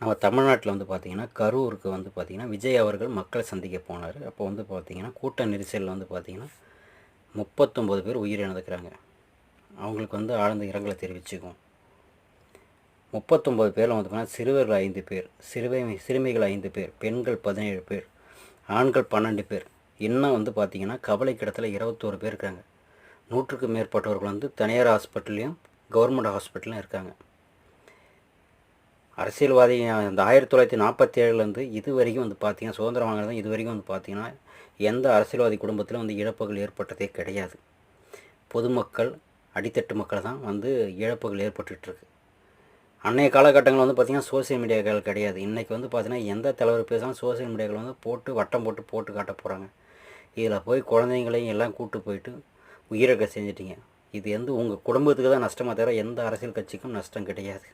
நம்ம தமிழ்நாட்டில் வந்து பார்த்திங்கன்னா கரூருக்கு வந்து பார்த்திங்கன்னா விஜய் அவர்கள் மக்களை சந்திக்க போனார். அப்போ வந்து பார்த்திங்கன்னா கூட்ட நெரிசலில் வந்து பார்த்திங்கன்னா முப்பத்தொம்பது பேர் உயிரிழந்துக்கிறாங்க அவங்களுக்கு வந்து ஆழ்ந்த இரங்கலை தெரிவிச்சுக்குவோம். முப்பத்தொம்போது பேரில் வந்து பார்த்தீங்கன்னா சிறுவர்கள் ஐந்து பேர் சிறுவை சிறுமிகள் ஐந்து பேர் பெண்கள் பதினேழு பேர் ஆண்கள் பன்னெண்டு பேர். இன்னும் வந்து பார்த்திங்கன்னா கவலை கிடத்தில் இருபத்தோரு பேர் இருக்காங்க. நூற்றுக்கு மேற்பட்டவர்கள் வந்து தனியார் ஹாஸ்பிட்டல்லையும் கவர்மெண்ட் ஹாஸ்பிட்டலும் இருக்காங்க. அரசியல்வாதி இந்த ஆயிரத்தி தொள்ளாயிரத்தி நாற்பத்தி ஏழுலேருந்து இது வரைக்கும் வந்து பார்த்திங்கன்னா சுதந்திரம் வாங்கினது இது வரைக்கும் வந்து பார்த்திங்கன்னா எந்த அரசியல்வாதி குடும்பத்திலும் வந்து இழப்புகள் ஏற்பட்டதே கிடையாது. பொதுமக்கள் அடித்தட்டு மக்கள் தான் வந்து இழப்புகள் ஏற்பட்டுருக்கு அன்றைய காலகட்டங்களில் வந்து பார்த்திங்கன்னா சோசியல் மீடியாக்கள் கிடையாது. இன்றைக்கி வந்து பார்த்திங்கன்னா எந்த தலைவர் பேசாலும் சோசியல் மீடியாக்கள் வந்து போட்டு வட்டம் போட்டு போட்டு காட்ட போகிறாங்க இதில் போய் குழந்தைங்களையும் எல்லாம் கூட்டு போயிட்டு உயிரக்க செஞ்சிட்டிங்க. இது வந்து உங்கள் குடும்பத்துக்கு தான் நஷ்டமாக தவிர எந்த அரசியல் கட்சிக்கும் நஷ்டம் கிடையாது.